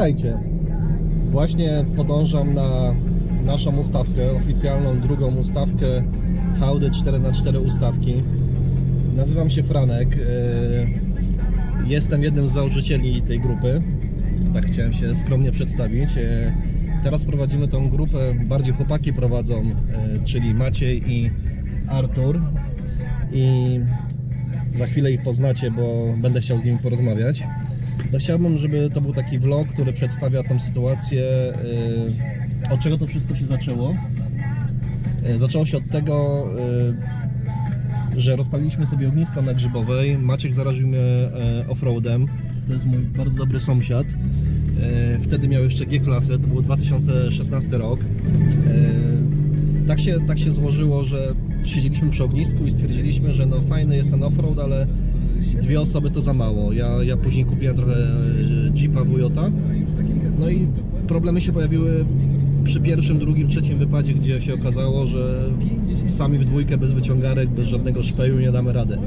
Witajcie. Właśnie podążam na naszą ustawkę, oficjalną drugą ustawkę Haudy 4x4 ustawki. Nazywam się Franek. e, Jestem jednym z założycieli tej grupy. Tak chciałem się skromnie przedstawić. E, Teraz prowadzimy tą grupę, bardziej chłopaki prowadzą, e, czyli Maciej i Artur. I za chwilę ich poznacie, bo będę chciał z nimi porozmawiać. No chciałbym, żeby to był taki vlog, który przedstawia tą sytuację, yy, od czego to wszystko się zaczęło. Yy, Zaczęło się od tego, yy, że rozpaliliśmy sobie ognisko na Grzybowej. Maciek zaraził mnie offroadem. To jest mój bardzo dobry sąsiad. Wtedy miał jeszcze G-klasę, to był 2016 rok. Tak się, tak się złożyło, że siedzieliśmy przy ognisku i stwierdziliśmy, że no fajny jest ten offroad, ale dwie osoby to za mało. Ja, ja później kupiłem trochę e, Jeepa Wujota. No i problemy się pojawiły przy pierwszym, drugim, trzecim wypadzie, gdzie się okazało, że sami w dwójkę bez wyciągarek, bez żadnego szpeju nie damy rady.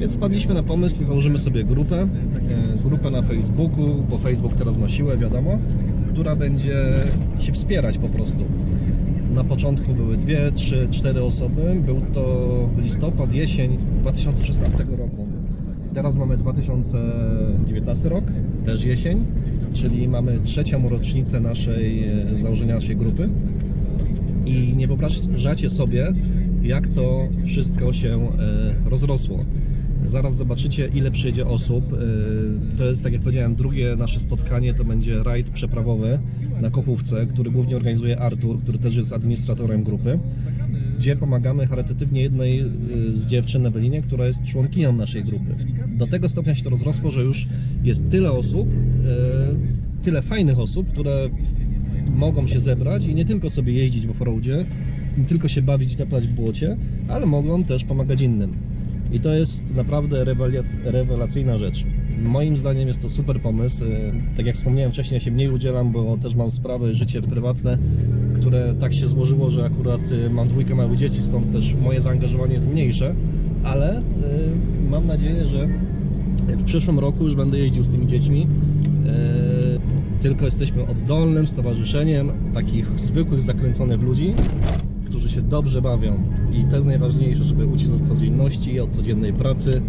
Więc spadliśmy na pomysł założymy sobie grupę, e, grupę na Facebooku, bo Facebook teraz ma siłę, wiadomo, która będzie się wspierać po prostu. Na początku były dwie, trzy, cztery osoby. Był to listopad, jesień 2016 roku. Teraz mamy 2019 rok, też jesień, czyli mamy trzecią rocznicę naszej e, założenia naszej grupy. I nie wyobrażacie sobie, jak to wszystko się e, rozrosło. Zaraz zobaczycie, ile przyjedzie osób. E, To jest, tak jak powiedziałem, drugie nasze spotkanie. To będzie rajd przeprawowy na Kochówce, który głównie organizuje Artur, który też jest administratorem grupy, gdzie pomagamy charytatywnie jednej z dziewczyn na Belinie, która jest członkinią naszej grupy. Do tego stopnia się to rozrosło, że już jest tyle osób, e, tyle fajnych osób, które mogą się zebrać i nie tylko sobie jeździć w offroadzie, nie tylko się bawić i taplać w błocie, ale mogą też pomagać innym. I to jest naprawdę rewelac- rewelacyjna rzecz. Moim zdaniem jest to super pomysł. E, Tak jak wspomniałem wcześniej, ja się mniej udzielam, bo też mam sprawy, życie prywatne, które tak się złożyło, że akurat e, mam dwójkę małych dzieci, stąd też moje zaangażowanie jest mniejsze, ale e, mam nadzieję, że w przyszłym roku już będę jeździł z tymi dziećmi. E, Tylko jesteśmy oddolnym stowarzyszeniem takich zwykłych, zakręconych ludzi, którzy się dobrze bawią. I to jest najważniejsze, żeby uciec od codzienności, od codziennej pracy,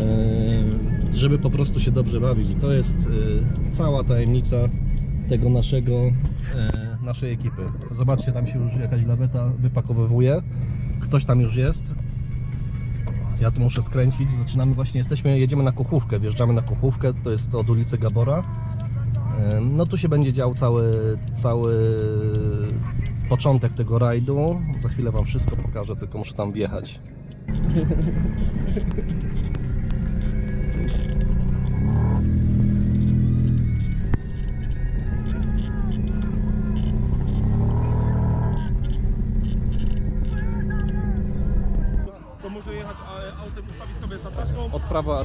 e, żeby po prostu się dobrze bawić. I to jest cała tajemnica tego naszego, naszej ekipy. Zobaczcie, tam się już jakaś laweta wypakowywuje. Ktoś tam już jest. Ja tu muszę skręcić. Zaczynamy właśnie, jesteśmy, jedziemy na Kochówkę, wjeżdżamy na Kochówkę, to jest od ulicy Gabora. No tu się będzie dział cały, cały początek tego rajdu. Za chwilę Wam wszystko pokażę, tylko muszę tam wjechać.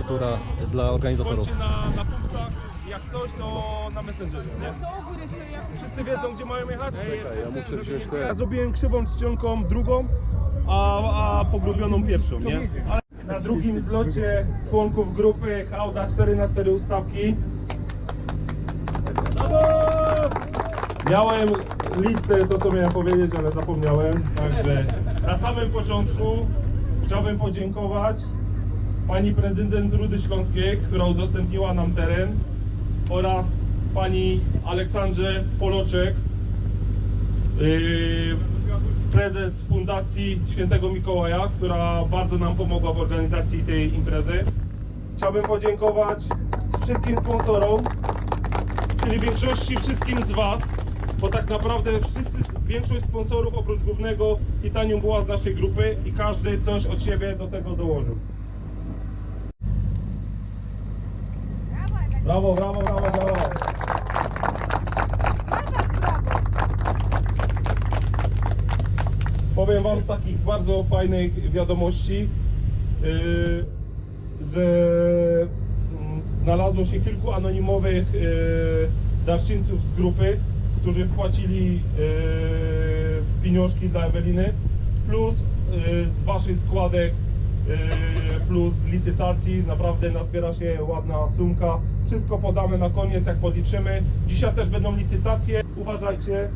Artura dla organizatorów. Na, na punktach, jak coś to na Messengerze, nie? Wszyscy wiedzą gdzie mają jechać? ja muszę wziąć Ja zrobiłem krzywą czcionką drugą, a, a pogrubioną pierwszą, nie? Ale na drugim zlocie członków grupy Hauda 4 na 4 ustawki Miałem listę, to co miałem powiedzieć, ale zapomniałem. Także na samym początku chciałbym podziękować pani prezydent Rudy Śląskiej, która udostępniła nam teren oraz pani Aleksandrze Poloczek, yy, prezes Fundacji Świętego Mikołaja, która bardzo nam pomogła w organizacji tej imprezy. Chciałbym podziękować wszystkim sponsorom, czyli większości wszystkim z Was, bo tak naprawdę wszyscy, większość sponsorów oprócz głównego Titanium była z naszej grupy i każdy coś od siebie do tego dołożył. Brawo, brawo, brawo, brawo. Powiem Wam z takich bardzo fajnych wiadomości, yy, że mm, znalazło się kilku anonimowych yy, darczyńców z grupy, którzy wpłacili yy, pieniążki dla Eweliny, plus z Waszych składek, plus z licytacji, naprawdę nazbiera się ładna sumka. Wszystko podamy na koniec, jak podliczymy. Dzisiaj też będą licytacje. Uważajcie,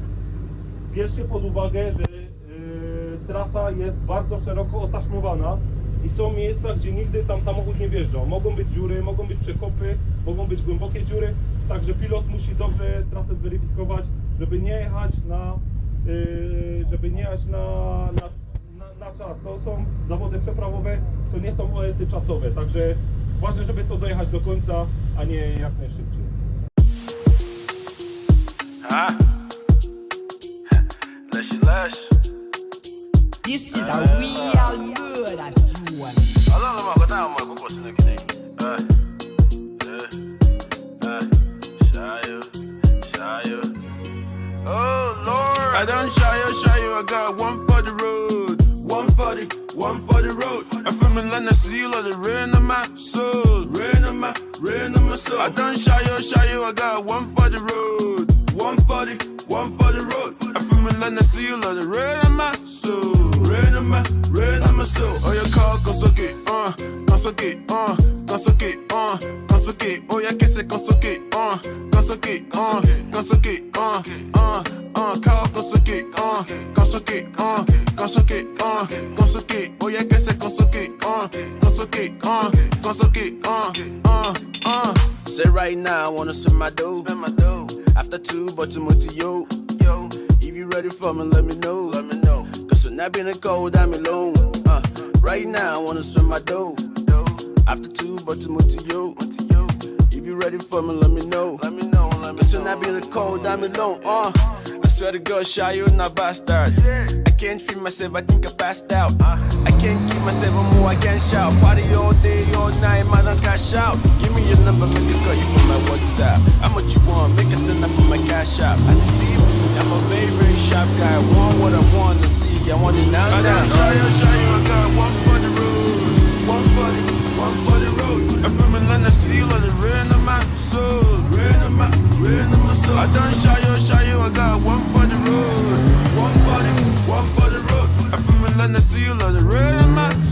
bierzcie pod uwagę, że yy, trasa jest bardzo szeroko otaśmowana i są miejsca, gdzie nigdy tam samochód nie wjeżdżał. Mogą być dziury, mogą być przekopy, mogą być głębokie dziury, także pilot musi dobrze trasę zweryfikować, żeby nie jechać na, yy, żeby nie jechać na, na, na, na czas. To są zawody przeprawowe, to nie są OS-y czasowe, także ważne, żeby to dojechać do końca, a nie jak najszybciej. Huh? Lesh lesh. This is a real murder tune. Allah Allah ko ta mo ko sin ki dai. Eh. Eh. Eh. Shayo. Shayo. Oh Lord. I done shayo shayo I got one one for the road. I'm from Atlanta, see seal like the rain on my soul. Rain on my, rain on my soul. I done shy you, shy you, I got one for the road. One for the, one for the road. I'm from Atlanta, see seal like the rain on my soul. Rain on my, rain on my me still Oh yeah, call Kansuki, uh Kansuki, uh Kansuki, uh Kansuki Oh yeah, kiss it Kansuki, uh Kansuki, uh Kansuki, uh Uh, uh Call Kansuki, uh Kansuki, uh Kansuki, uh Kansuki Oh yeah, kiss it Kansuki, uh Kansuki, uh Kansuki, uh Uh, uh Say right now, I wanna spend my dough After two, but you to to yo If you ready for me, let me know Cause when I been a cold, I'm alone uh, right now, I wanna spend my dough. After two, but to move to yo. If you ready for me, let me know. Let me know. Let me Cause when I been in the cold, I'm alone. Uh, I swear to God, shy, you're not bastard. I can't feel myself, I think I passed out. I can't keep myself I'm more, I can't shout. Party all day, all night, man, I got shout. Give me your number, make a call you from my WhatsApp. How much you want, make a send up from my cash app. As you see me, I'm a very, very sharp guy. I want what I want see, I want it now. I got shy, shy, I got one for the road. One for the, one for the road. I feel me like the seal of the rain of my soul. Rain of my, rain of my soul. I done shy, shy, I got one for the road. One for the, one for the road. I feel me like the seal of the rain of my soul.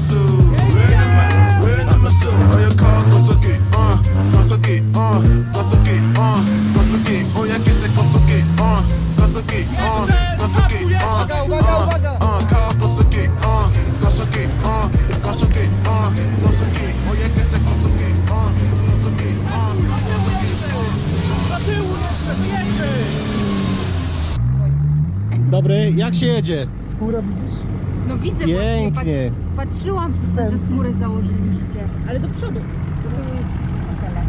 Dobry, jak się jedzie? No widzę Pięknie. właśnie, patrz, patrzyłam przez to, że skórę założyliście. Ale do przodu, do jest fotele.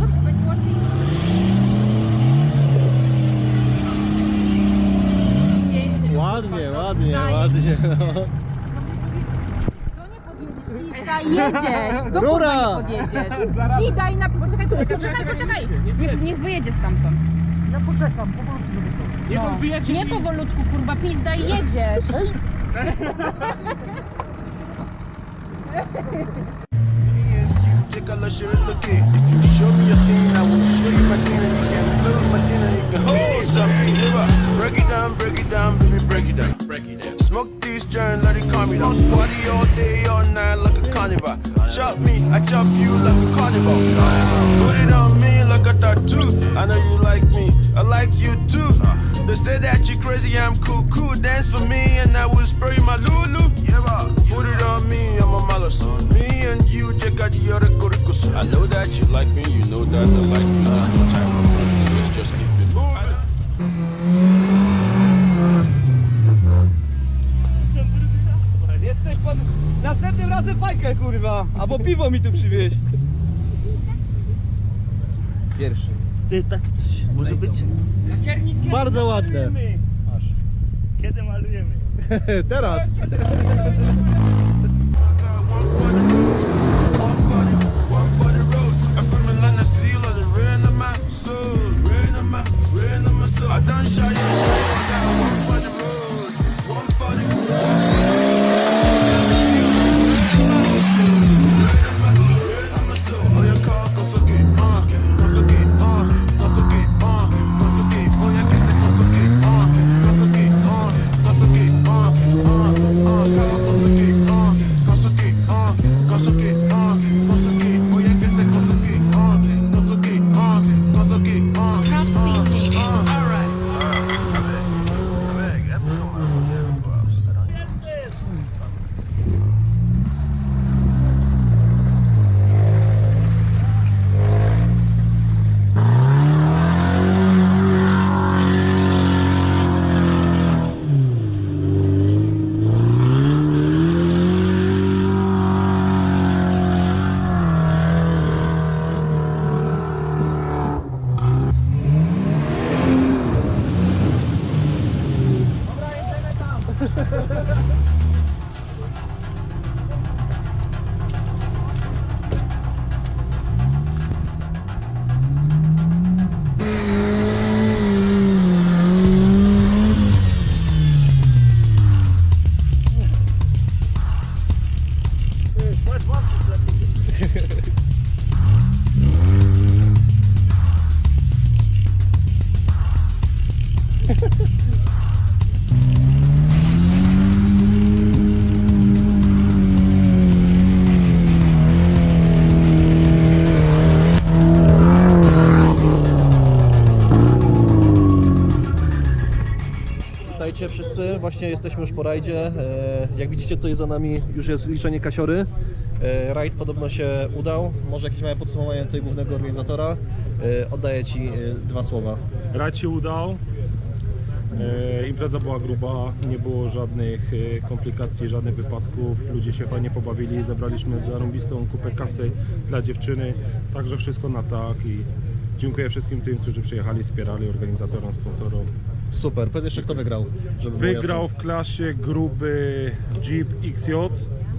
Dobrze, będzie łatwiej. Pięknie, Ładnie, ładnie, zajebiście. ładnie. Co nie podjedziesz? Pizda, jedziesz! Co Rura! kurwa nie podjedziesz? Cidaj na... Poczekaj, poczekaj, poczekaj, poczekaj! Niech, niech wyjedzie stamtąd. Ja poczekam, powolutku. No. Nie powolutku, kurwa, pizda i jedziesz! Take a look, look it. If you show me your thing, I will show you my thing, and you can love my thing, and you can hold something. Break it down, break it down, baby, break it down. Break it down. Smoke this joint, let it calm me down. Party all day, all night like a carnival. Chop me, I chop you like a carnival. Put it on me like a tattoo. They say that you crazy, I'm cool, cool. Dance for me, and I will spray my lulu. Put it on me, I'm a malus. Me and you, Jeka Dioricus. I know that you like me, you know that I like you. No time for fun, let's just keep it moving. Jesteś pan następnym razem fajkę kurwa, albo piwo mi tu przywieź. Pierwszy. Ty, tak coś może być? Bardzo ładne. Kiedy malujemy? Teraz. jesteśmy już po rajdzie. E, Jak widzicie, tutaj za nami już jest liczenie kasiory. E, Rajd podobno się udał. Może jakieś małe podsumowanie tutaj głównego organizatora. E, Oddaję Ci dwa słowa. Rajd się udał. Impreza była gruba, nie było żadnych komplikacji, żadnych wypadków. Ludzie się fajnie pobawili, zebraliśmy zarąbistą kupę kasy dla dziewczyny. Także wszystko na tak i dziękuję wszystkim tym, którzy przyjechali, wspierali organizatorom, sponsorom. Super. Powiedz jeszcze, kto wygrał. Żeby było Wygrał w klasie gruby Jeep XJ.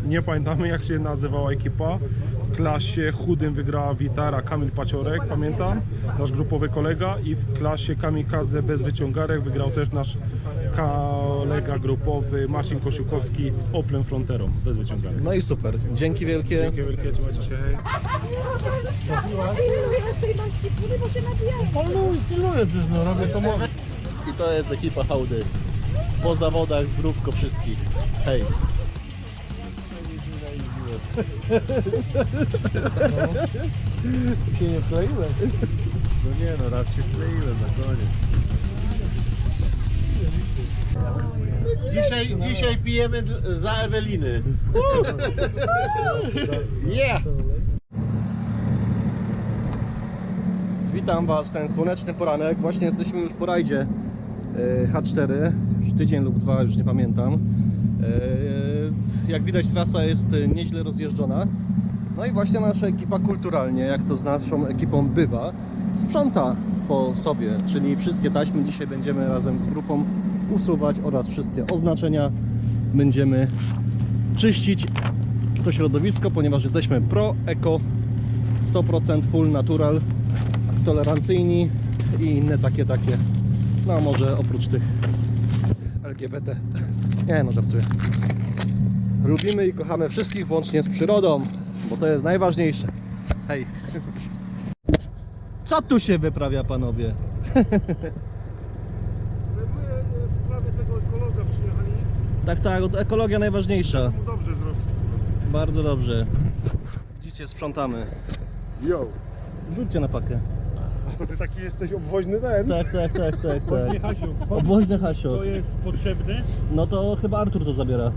Nie pamiętamy jak się nazywała ekipa. W klasie chudym wygrała Witara Kamil Paciorek, pamiętam, nasz grupowy kolega. I w klasie kamikadze bez wyciągarek wygrał też nasz kolega grupowy Marcin Kosiukowski Oplem Fronterą bez wyciągarek. jasne. No i super. Dzięki wielkie. Dzięki wielkie, trzymajcie się, hej. I to jest ekipa Hałdy. Po zawodach, zdrówko wszystkich. Hej. się nie wkleiłem. No nie no, raz się kleiłem na koniec. Dzisiaj, dzisiaj pijemy d- za Eweliny. Yeah! Witam Was w ten słoneczny poranek. Właśnie jesteśmy już po rajdzie H4. Już tydzień lub dwa, już nie pamiętam. E, Jak widać trasa jest e, nieźle rozjeżdżona. No i właśnie nasza ekipa kulturalnie, jak to z naszą ekipą bywa, sprząta po sobie, czyli wszystkie taśmy dzisiaj będziemy razem z grupą usuwać oraz wszystkie oznaczenia będziemy czyścić to środowisko, ponieważ jesteśmy pro, eko, 100% full natural, tolerancyjni i inne takie, takie, no może oprócz tych LGBT. Nie no, żartuję. Lubimy i kochamy wszystkich włącznie z przyrodą, bo to jest najważniejsze. Hej. Co tu się wyprawia, panowie? w sprawie tego ekologa przyjechali. Tak, tak, ekologia najważniejsza. Dobrze zrobił. Bardzo dobrze. Widzicie, sprzątamy. Yo! Rzućcie na pakę. To ty taki jesteś obwoźny ten? Tak, tak, tak, tak, tak. Hasiu, Obwoźny Hasio. to jest potrzebne? No to chyba Artur to zabiera.